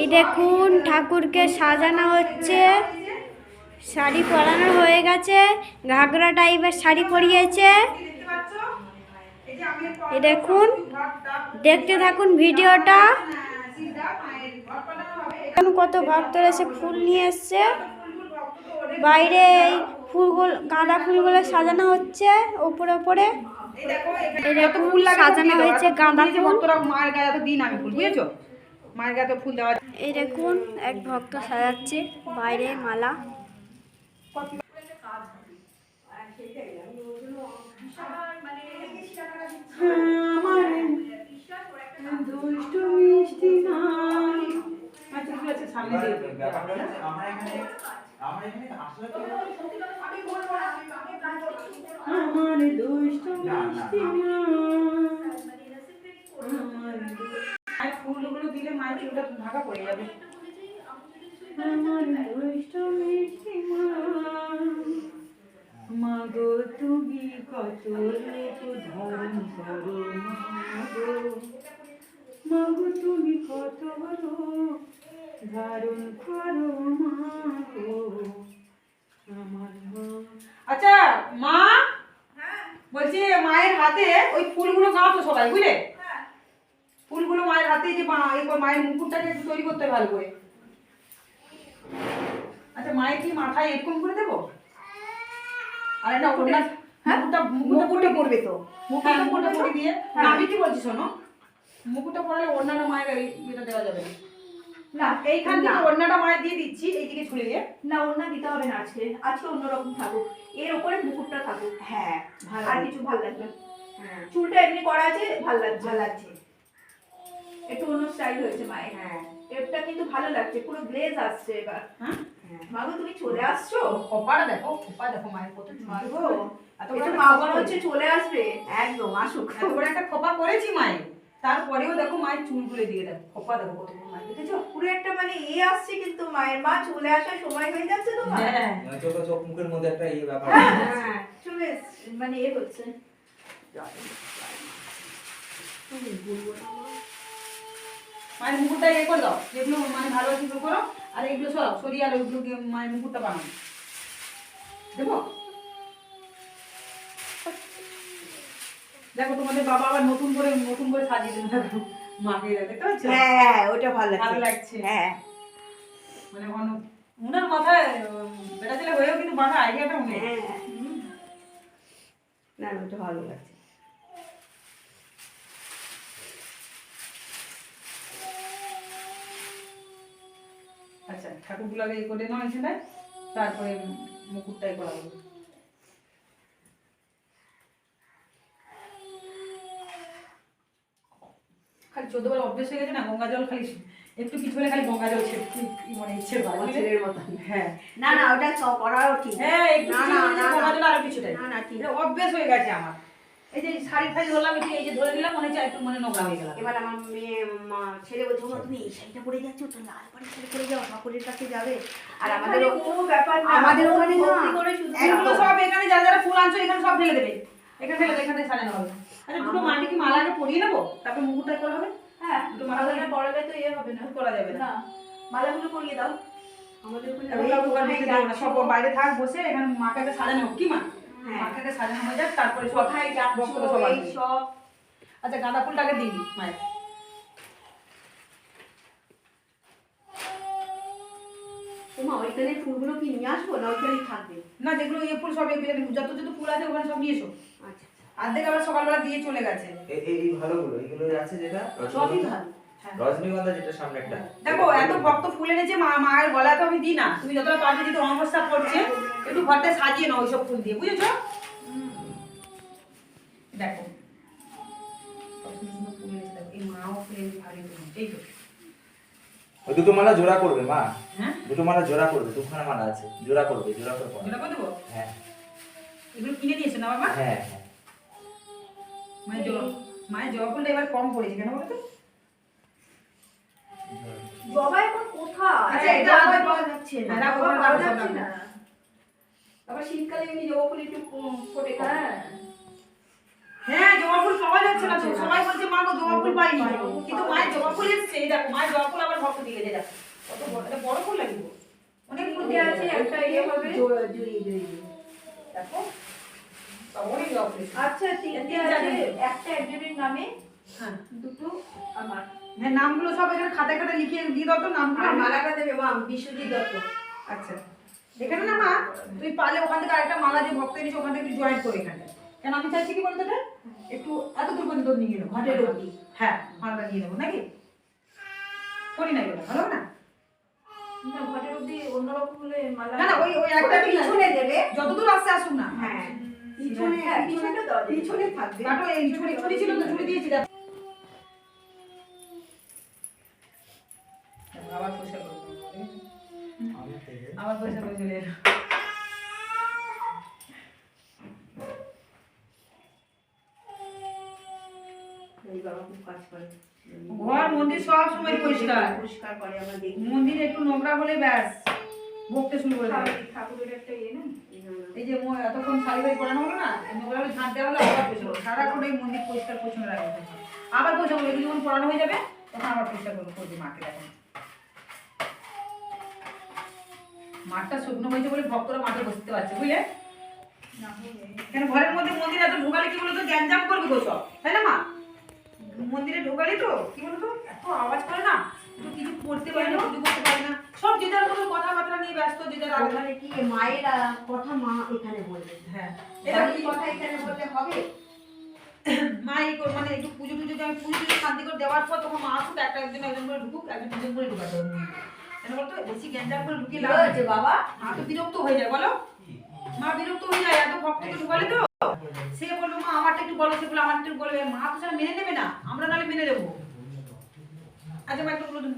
এই দেখুন ঠাকুরকে সাজানো হচ্ছে। শাড়ি পরানো হয়ে গেছে। ঘাগরা টাইপের শাড়ি পরিয়েছে। এই দেখুন দেখতে থাকুন ভিডিওটা। কত ভক্তরা এসে ফুল নিয়ে এসছে। বাইরে এই ফুলগুলো গাঁদা ফুলগুলো সাজানো হচ্ছে ওপরে ওপরে। সাজানো হয়েছে গাঁদা ফুল। মায়ের গায়ে দিন আমি ফুল বুঝেছ? মায়ের গায়ে তো ফুল দেওয়া এই দেখুন এক ভক্ত সাজাচ্ছে বাইরে মালা। আচ্ছা আমরা এখানে আমরা এখানে আসলে মায়ের চুলটা ঢাকা পড়ে যাবে। আমার দুষ্টু মিষ্টি গান মাগো তুমি কত রূপ ধারণ করো মাগো? মাগো তুমি কত রূপ ধারণ করো মাগো? আমার মা আচ্ছা মা? বলছি মায়ের হাতে ওই ফুলগুলো গাঁথো সবাই বুঝলে? হাতে যে মা এই মায়ের মুকুটটাকে একটু তৈরি করতে ভালো করে। আচ্ছা মায়ের কি মাথায় এরকম করে দেবো? আর একটা ওড়না মুকুটটা মুকুটটা পড়বে তো। মুকুটটা পড়ে পড়ে দিয়ে আমি কি বলছি শোনো। মুকুটটা পড়ালে ওড়নাটা মায়ের এটা দেওয়া যাবে না। না এইখান থেকে ওড়নাটা মায়ের দিয়ে দিচ্ছি এইদিকে ঝুলে দিয়ে না ওড়না দিতে হবে না আজকে। আজকে অন্যরকম থাকুক। এর উপরে মুকুটটা থাকুক। হ্যাঁ আর কিছু ভালো লাগবে। হ্যাঁ। চুলটা এমনি করা আছে ভালো লাগছে। ভালো লাগছে। একটু অন্য স্টাইল হয়েছে মায়ের। হ্যাঁ। এটা কিন্তু ভালো লাগছে পুরো গ্লেজ আসছে এবার। হ্যাঁ? মাগো তুমি চলে আসছো? কপাটা দেখো কপা দেখো মায়ের কত মাগো এত এটা বড় মা একটা মনে খোপা। হচ্ছে চলে আসবে। একদম আসুক। এত একটা খোপা করেছি মায়ের। তারপরেও দেখো মায়ের চুলগুলো দিয়ে দেখো খোপা দেখো কত মায়ের। দেখেছ? পুরো একটা মানে এ আসছে কিন্তু মায়ের। মা চলে আসার সময় হয়ে যাচ্ছে তো হ্যাঁ। চোখ চোখ মুখের মধ্যে একটা ইয়ে ব্যাপার। হ্যাঁ চলে মানে এ হচ্ছে। মায়ের মুকুটটা ইয়ে করে দাও। যেগুলো মানে ভালো আছে সেগুলো করো আর এগুলো সরাও সরিয়ে আর ওইগুলো মায়ের মুকুটটা বানাও। দেবো? দেখো তোমাদের বাবা আবার নতুন করে নতুন করে সাজিয়ে দিল দেখো। মাকে দেখতে পাচ্ছ? হ্যাঁ ওটা ভালো ভালো লাগছে। হ্যাঁ। মানে অন্য উনার মাথায় বেটা ছেলে হয়েও কিন্তু মাথায় আইডিয়াটা উনি। হ্যাঁ। না ওটা ভালো লাগছে। আচ্ছা ঠাকুরগুলো আগে করে নাও এখানে তারপরে মুকুটটাই করা হবে খালি চোদ্দবার অভ্যেস হয়ে গেছে না গঙ্গা জল খালি একটু কিছু হলে খালি গঙ্গা জল মানে ইচ্ছে ছেলের মতন। হ্যাঁ। না না ওটা করাও ঠিক। হ্যাঁ একটু না, না, গঙ্গা না। জল আরও কিছুটাই। না না ঠিক। অভ্যেস হয়ে গেছে আমার। এই যে শাড়ি ফাড়ি ধরলাম একটু এই যে ধরে দিলাম মনে হচ্ছে একটু মানে নোংরা হয়ে গেলাম। এবার আমার মেয়ে মা ছেলে বলছে "ওমা, তুমি এই শাড়িটা পরে যাচ্ছ? তো লাল পাড়ি শাড়ি পরে যাও ঠাকুরের কাছে যাবে। আর আমাদের কোনো ব্যাপার না আমাদের ওখানে না। ভক্তি করে শুধু একদম। ফুলগুলো সব এখানে যারা যারা ফুল আনছো এখানে সব ফেলে দেবে। এখানে ফেলে এখানে সাজানো হবে। আচ্ছা দুটো মাটি কি মালা আগে পরিয়ে নেব? তারপর মুকুটটা করা হবে? হ্যাঁ দুটো মালা পরালে তো ইয়ে হবে না করা যাবে না। মালাগুলো পরিয়ে দাও। আমাদের ওখানে সব বাইরে থাক বসে এখানে মাকে সাজানো কি মা? হ্যাঁ। মাকে সাজানো হয়ে যাক তারপরে কোথায় সব এই আচ্ছা গাঁদা ফুলটাকে দিয়ে দিই মায়ের। ওমা ওইখানে ফুলগুলো কি নিয়ে আসব না ওইখানেই থাকবে? না যেগুলো ইয়ে ফুল সব এগুলো যত যত ফুল আছে ওখানে সব নিয়ে এসো। আচ্ছা অর্ধেক আবার সকালবেলা দিয়ে চলে গেছে। এই এই এই ভালোগুলো এগুলো আছে যেটা? সবই ভালো। রজনীগন্ধা যেটা সামনে একটা দেখো এত ভক্ত ফুল এনেছে মা মায়ের গলা তো আমি দিই না। তুমি যতটা পারবে যদি অমাবস্যা করছে একটু ঘরটা সাজিয়ে নাও ওইসব ফুল দিয়ে বুঝেছ? দেখো দুটো মালা জোড়া করবে মা? হ্যাঁ? দুটো মালা জোড়া করবে দুখানা মালা আছে জোড়া করবে জোড়া করে পড়া। যেটা করে দেবো? হ্যাঁ। এগুলো কিনে নিয়েছে না বাবা? হ্যাঁ হ্যাঁ। মায়ের জবা মায়ের জবা ফুলটা এবার কম পড়েছে কেন বলো তো? জবা এখন কোথায়? আচ্ছা, এটা জবা পাওয়া যাচ্ছে না হ্যাঁ, জবা পাওয়া যাচ্ছে না। আবার শীতকালে এমনি জবা ফুল একটু ফোটে হ্যাঁ। হ্যাঁ জবা ফুল পাওয়া যাচ্ছে না তো সবাই বলছে মা গো জবা ফুল পাইনি। কিন্তু মায়ের জবা ফুল এসছে এই দেখো মায়ের জবা ফুল আবার ভক্ত দিয়ে দেখো কত বড় এটা বড় ফুল লাগিব অনেক ফুল ফুল আছে, আছে একটা ইয়ে হবে। জড়িয়ে জড়িয়ে দেখো তা অনেক অপারেশন আচ্ছা তিনটে আছে একটা একজনের নামে হ্যাঁ। দুটো আমার হ্যাঁ নামগুলো সব এখানে খাতায় খাতায় লিখে দিয়ে দাও তো নামগুলো। মালাটা দেবে মা বিশ্বজিৎ দত্ত। আচ্ছা। এখানে না মা তুই পারলে ওখান থেকে আরেকটা মালা যে ভক্ত এনেছে ওখান থেকে জয়েন করে এখানে। কেন আমি চাইছি কি বলতো একটু এত দূর পর্যন্ত নিয়ে নেব। ঘটের অবধি। হ্যাঁ মালাটা নিয়ে নেব নাকি? করি না এগুলো ভালো না? না অবধি অন্যরকম হলে মালা না না ওই ওই একটা পিছনে দেবে। যতদূর আসছে আসুক না। হ্যাঁ। পিছনে হ্যাঁ, পিছনে পিছনে থাকবে। কাটো এই ছুরি ছুরি ছিল তো ছুরি দিয়েছি ঘর মন্দির সব সময় পরিষ্কার। পরিষ্কার করে আমরা দেখি। মন্দির একটু নোংরা হলে ব্যাস ভোগতে শুরু করে দেবে ঠাকুরের একটা ইয়ে না? এই যে এতক্ষণ পরানো হলো না নোংরা হলে ঝাঁট দেওয়া হলো আবার সারাক্ষণ এই মন্দির পরিষ্কার পরিচ্ছন্ন রাখবে আবার পয়সা করব পড়ানো হয়ে যাবে তখন আবার পয়সা করব করবি মাকে দেখো মাঠটা শুকনো হয়েছে বলে ভক্তরা মাঠে বসতে পারছে বুঝলে? কেন ঘরের মধ্যে মন্দিরে এত ঢোকালে কি বলতো? গ্যাঞ্জাম করবে গো সব তাই না মা? মন্দিরে ঢোকালে তো কি বলতো? এত আওয়াজ করে না তো কিছু করতে পারে না কিছু করতে পারে না। সব যে যার মতো কথাবার্তা নিয়ে ব্যস্ত যে যার ওখানে কি মায়ের কথা মা এখানে বলবে? হ্যাঁ। এটা কি কথা এখানে বললে হবে? মা এই মানে একটু পুজো টুজো আমি পুজো টুজো শান্তি করে দেওয়ার পর তখন মা আসুক একটা একজন একজন করে ঢুকুক একজন দুজন করে ঢুকাতে হবে। কেন বেশি করে লাভ বাবা? মা তো বিরক্ত হয়ে যায় বলো। মা বিরক্ত হয়ে যায় এত ভক্তকে ঢুকালে তো। সে বলল মা আমারটা একটু বলো। সে বলে আমারটা একটু বলবে মা তো সেটা মেনে নেবে না। আমরা নাহলে মেনে নেব। আচ্ছা মা একটু বলে দিন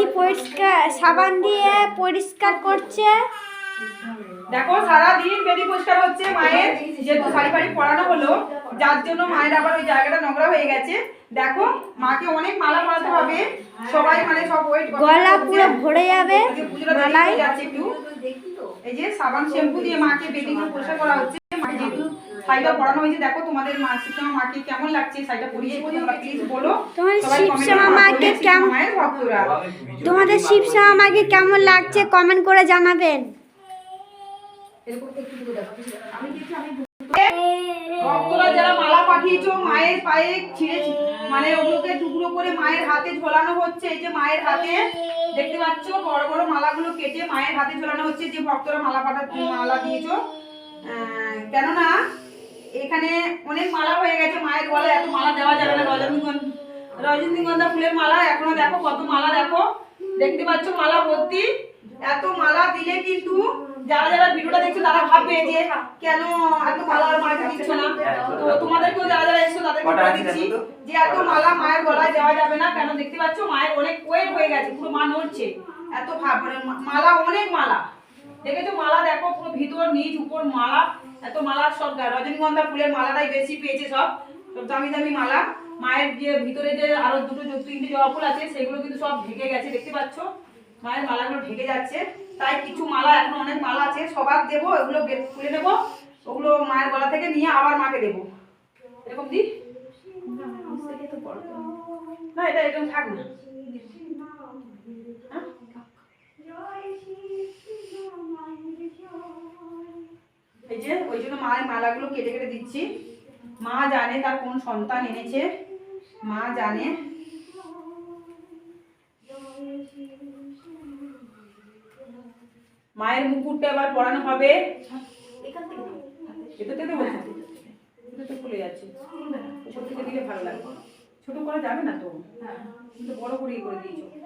বেদি পরিষ্কার সাবান দিয়ে পরিষ্কার করছে। দেখো সারা দিন বেদি পরিষ্কার হচ্ছে মায়ের যেহেতু শাড়ি ফাড়ি পরানো হলো যার জন্য মায়ের আবার ওই জায়গাটা নোংরা হয়ে গেছে। দেখো মাকে অনেক মালা পরাতে হবে। সবাই মানে সব ওয়েট গলা পুরো ভরে যাবে মালায় যাচ্ছে একটু। এই যে সাবান শ্যাম্পু দিয়ে মাকে বেদি করে পরিষ্কার করা হচ্ছে। মাকে শাড়িটা পরানো হয়েছে দেখো তোমাদের মা শিবশ্যামা মাকে কেমন লাগছে শাড়িটা পরিয়ে তোমরা প্লিজ বলো। তোমাদের শিবশ্যামা মাকে কেমন ভক্তরা। তোমাদের শিবশ্যামা আমাকে কেমন লাগছে কমেন্ট করে জানাবেন। ভক্তরা যারা মালা পাঠিয়েছো মায়ের পায়ে ছিঁড়ে মানে ওগুলোকে টুকরো করে মায়ের হাতে ঝোলানো হচ্ছে। এই যে মায়ের হাতে দেখতে পাচ্ছ বড় বড় মালাগুলো কেটে মায়ের হাতে ঝোলানো হচ্ছে। যে ভক্তরা মালা পাঠা মালা দিয়েছ। কেননা এখানে অনেক মালা হয়ে গেছে মায়ের গলায় এত মালা দেওয়া যাবে না রজনীগন্ধা রজনীগন্ধা ফুলের মালা এখনও দেখো কত মালা দেখো। দেখতে পাচ্ছ মালা ভর্তি এত মালা দিলে কিন্তু যারা যারা ভিডিওটা দেখছ তারা ভাববে যে কেন এত মালা মাকে দিচ্ছ না। তো তোমাদেরকেও যারা যারা এসছো তাদেরকে বলে দিচ্ছি যে এত মালা মায়ের গলায় দেওয়া যাবে না কেন দেখতে পাচ্ছ মায়ের অনেক ওয়েট হয়ে গেছে পুরো মা নড়ছে। এত ভাব মানে মালা অনেক মালা। দেখেছ মালা দেখো পুরো ভিতর নিচ উপর মালা। এত মালা সব রজনীগন্ধা ফুলের মালাটাই বেশি পেয়েছে সব। সব দামি দামি মালা। মায়ের যে ভিতরে যে আরও দুটো তিনটে জবা ফুল আছে, সেগুলো কিন্তু সব ঢেকে গেছে, দেখতে পাচ্ছ? মায়ের মালাগুলো ঢেকে যাচ্ছে। তাই কিছু মালা, এখন অনেক মালা আছে সবার দেবো, ওগুলো বের খুলে নেব, ওগুলো মায়ের গলা থেকে নিয়ে আবার মাকে দেবো। এরকম দি? না, এটা এরকম থাক না। যে ওই জন্য মায়ের মালাগুলো কেটে কেটে দিচ্ছি। মা জানে তার কোন সন্তান এনেছে। মা জানে। মায়ের মুকুটটা এবার পরানো হবে। এটা থেকে তো খুলে যাচ্ছে। ছোট থেকে দিলে ভালো লাগবে। ছোট করা যাবে না তো? কিন্তু বড় করে করে দিয়েছ।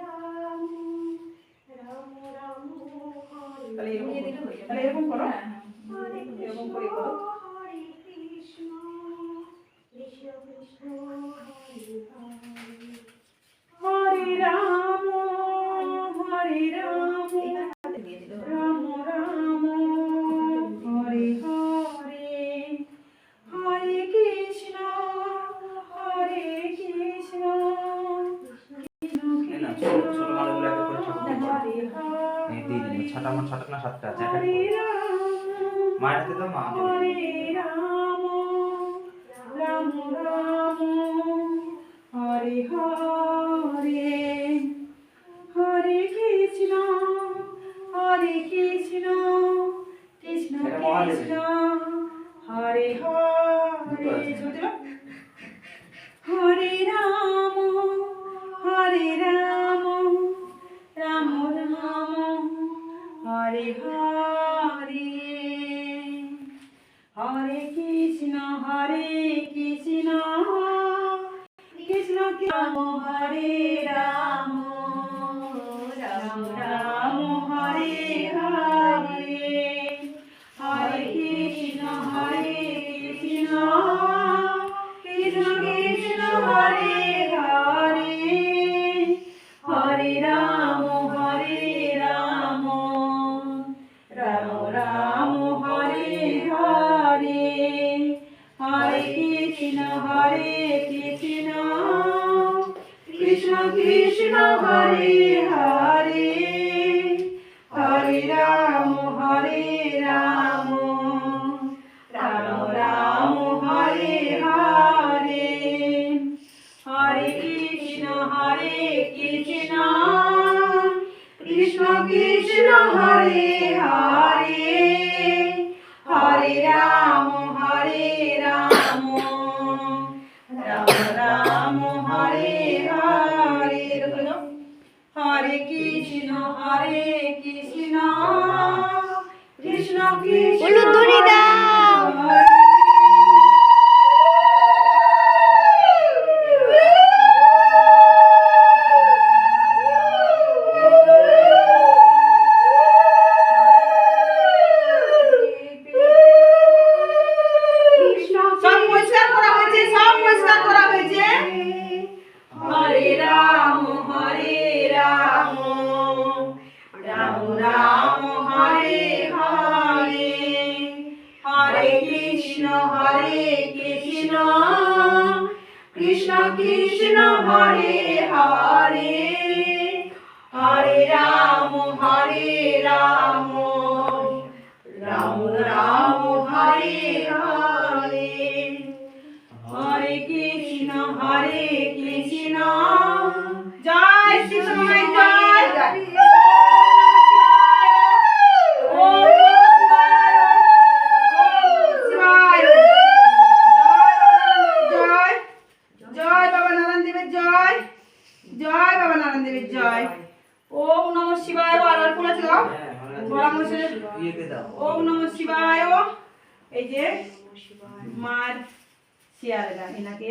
ছটা আমার ছটা না সাতটা। রাম মায়ের তো তো মা Hari Ram Ram Ram Hari Hari Krishna Hare Hare. হরে রাম শিয়ালদা এনাকে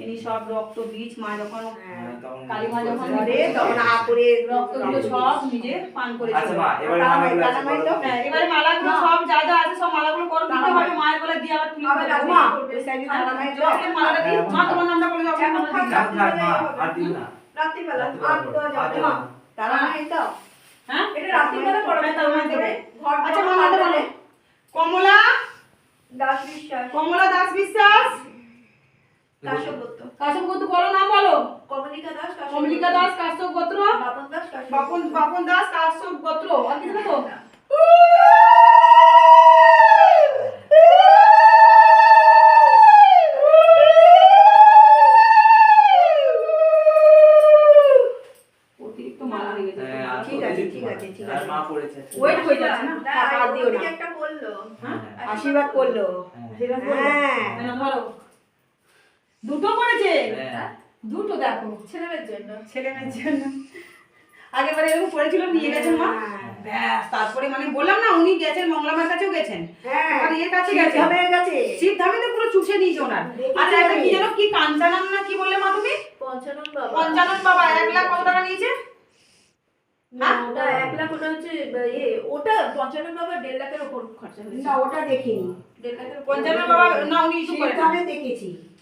ইনি সব রক্ত বীজ মা যখন হ্যাঁ, কালী মা যখন মরে তখন আ করে রক্তগুলো সব নিজে পান করেছিল আচ্ছা এবারে মালাগুলো বলো। হ্যাঁ, এবারে মালাগুলো সব যা যা আছে সব মালাগুলো করো দিতে হবে মায়ের গলা দিয়ে আবার দেবো। মা। মালাটা দিই মা তোমার নামটা বলে মা, দিও। রাত্রিবেলা? রাত্রিবেলা আর তো যাবে না। তারা নাই তো। হ্যাঁ? এটা রাত্রিবেলা পড়বে হ্যাঁ, তার দেবে। ঘর আচ্ছা মা নামটা বলে। কমলা? দাস বিশ্বাস। কমলা দাস বিশ্বাস? কাশ্যপ গোত্র বলো নাম আশীর্বাদ করল। আশীর্বাদ করল। দুটো করেছে? হ্যাঁ। দুটো দেখো ছেলেমেয়ের জন্য। ছেলে মেয়ের জন্য। আগের বারে এরকম পড়েছিল নিয়ে গেছেন মা। ব্যাস তারপরে মানে বললাম না উনি গেছেন মংলামার কাছেও গেছেন। হ্যাঁ। আর ইয়ের কাছে গেছে হয়ে গেছে। শিবধামে তো পুরো চুষে নিয়েছে ওনার। দেখেছি আচ্ছা একটা কি। যেন কি কাঞ্চানাম না কি বললে মা তুমি? পঞ্চানন বাবা। পঞ্চানন বাবা এক লাখ কত টাকা নিয়েছে? না ওটা এক লাখ ওটা হচ্ছে ইয়ে ওটা পঞ্চানন বাবা দেড় লাখের ওপর খরচা হয়েছে। না ওটা দেখিনি। দেড় লাখের পঞ্চানন বাবা না উনি ইস্যু দেখেছি।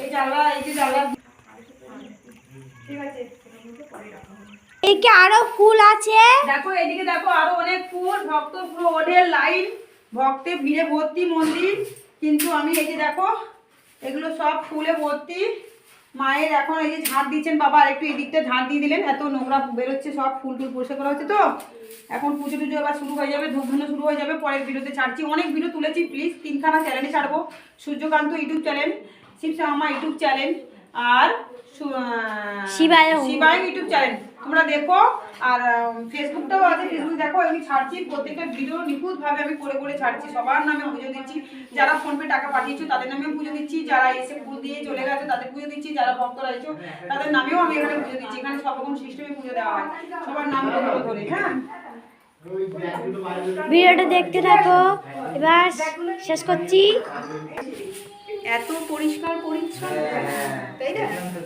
এই জানলা এই যে জানলা। ঠিক আছে এইকে আরও ফুল আছে। দেখো এদিকে দেখো আরও অনেক ফুল ভক্ত পুরো ওদের লাইন। ভক্তে ভিড়ে ভর্তি মন্দির। কিন্তু আমি এই যে দেখো এগুলো সব ফুলে ভর্তি। মায়ের এখন এই যে ঝাঁট দিচ্ছেন বাবা একটু এদিকটা ঝাঁট দিয়ে দিলেন। এত নোংরা বেরোচ্ছে সব ফুল টুল পরিষ্কার করা হচ্ছে তো। এখন পুজো টুজো এবার শুরু হয়ে যাবে ধূপধুনো শুরু হয়ে যাবে। পরের ভিডিওতে ছাড়ছি। অনেক ভিডিও তুলেছি প্লিজ তিনখানা চ্যানেলে ছাড়বো। Suryakanta YouTube channel Shibshyama YouTube channel আর শিবায়ং। ইউটিউব চ্যানেল তোমরা দেখো আর ফেসবুকটাও আছে ফেসবুক দেখো আমি ছাড়ছি প্রত্যেকটা ভিডিও নিখুঁত ভাবে আমি করে করে ছাড়ছি। সবার নামে পুজো দিচ্ছি। যারা ফোনপে টাকা পাঠিয়েছো তাদের নামেও পুজো দিচ্ছি। যারা এসে ফুল দিয়ে চলে গেছে তাদের পুজো দিচ্ছি। যারা ভক্তরা এসেছ তাদের নামেও আমি এখানে পুজো দিচ্ছি। এখানে সব রকম সিস্টেমে পুজো দেওয়া হয়। সবার নাম ধরে ধরে হ্যাঁ? ভিডিওটা দেখতে থাকো। এবার শেষ করছি। এত পরিষ্কার পরিচ্ছন্ন। তাই না?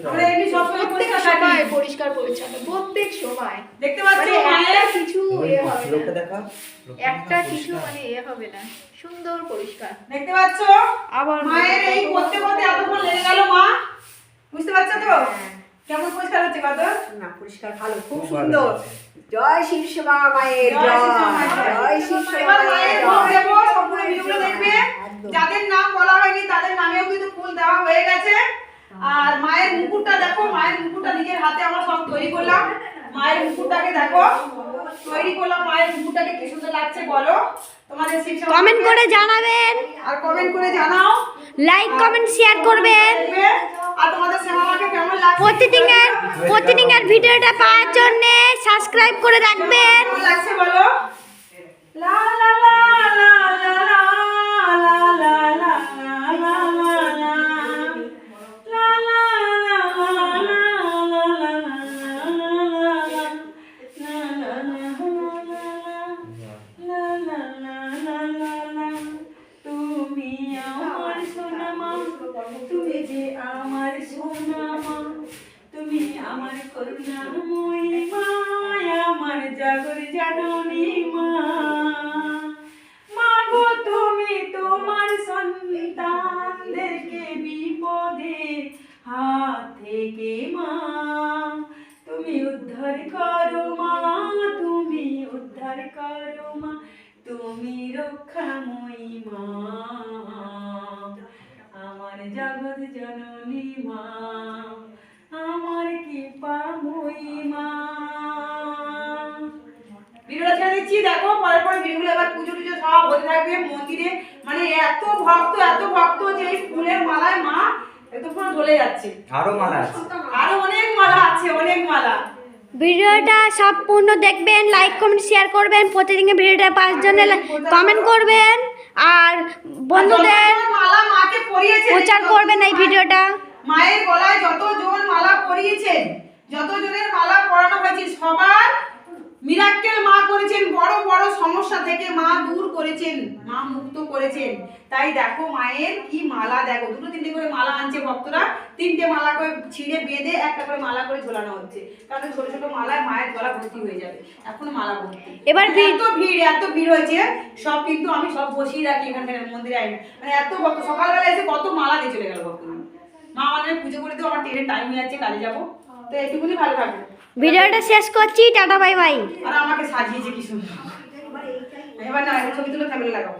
আমরা এমনি সবসময় প্রত্যেক পরিষ্কার সময় পরিষ্কার পরিচ্ছন্ন প্রত্যেক সময়। দেখতে পাচ্ছি? মানে একটা কিছু ওই হবে না। একটা কিছু মানে এ হবে না। সুন্দর পরিষ্কার। দেখতে পাচ্ছ? আবার মায়ের এই করতে করতে এতক্ষণ লেগে গেল মা। বুঝতে পারছ তো? কেমন পরিষ্কার হচ্ছে কত না পরিষ্কার ভালো খুব সুন্দর। জয় শিব সেবা মায়ের জয় জয়। শিব সেবা মায়ের জয় শিব সেবা এবার মায়ের মায়ের ভোগ জয় দেবো সম্পূর্ণ ভিডিওগুলো দেখবে। যাদের নাম বলা হয়নি তাদের নামেও কিন্তু ফুল দেওয়া হয়ে গেছে। আর মায়ের মুকুটটা দেখো মায়ের মুকুটটা নিজের হাতে আমরা সব তৈরি করলাম। মায়ের মুকুটটাকে দেখো তৈরি করলাম মায়ের মুকুটটাকে কি সুন্দর লাগছে বলো। তোমাদের কমেন্ট করে জানাবেন। আর কমেন্ট করে জানাও। লাইক কমেন্ট শেয়ার করবেন। আর তোমাদের শ্যামামাকে কেমন লাগছে? প্রতিদিনের প্রতিদিনের ভিডিওটা পাওয়ার জন্য সাবস্ক্রাইব করে রাখবেন। লাগছে বলো? লা লা লা লা। উদ্ধার করো মা তুমি রক্ষাময়ী মা। আমার জগৎ জননী মা আমার কৃপাময়ী মা। ভিডিওটা দিচ্ছি দেখো পরে পরে ভিডিওগুলো এবার পুজো টুজো সব হতে থাকবে মন্দিরে। মানে এত ভক্ত এত ভক্ত যে এই ফুলের মালায় মা একদম পুরো ঢলে যাচ্ছে। আরও মালা আছে। আরও অনেক মালা আছে অনেক মালা। ভিডিওটা সম্পূর্ণ দেখবেন লাইক কমেন্ট শেয়ার করবেন। প্রতিদিন ভিডিওটা পাঁচজনে কমেন্ট করবেন। আর বন্ধুদের প্রচার করবেন এই ভিডিওটা। মায়ের গলায় যতজন মালা পরিয়েছেন যতজনের মালা পরানো হয়েছে সবার মিরাক্কেল মা করেছেন বড় বড় সমস্যা থেকে মা দূর করেছেন মা মুক্ত করেছেন। তাই দেখো মায়ের কি মালা দেখো দুটো তিনটে করে মালা আনছে ভক্তরা। তিনটে মালা করে ছিঁড়ে বেঁধে একটা করে মালা করে ঝোলানো হচ্ছে। কারণ ছোট ছোট মালায় মায়ের গলা ভর্তি হয়ে যাবে। এখন মালা ভর্তি। এবার ভিড়- এত ভিড় এত ভিড় হয়েছে সব কিন্তু আমি সব বসিয়ে রাখি এখানে মন্দিরে আইনা। মানে এত ভক্ত সকালবেলা এসে কত মালা দিয়ে চলে গেল ভক্তরা। মা আমাদের পুজো করে দিও আমার ট্রেনের টাইম হয়ে যাচ্ছে কাজে যাব। তো একটুকুনি ভালো থাকবে। ভিডিওটা শেষ করছি, টাটা, বাই বাই। আর আমাকে সাজিয়েছে কি সুন্দর। এবার না, ছবি তুলে ফ্যামিলি লাগাবো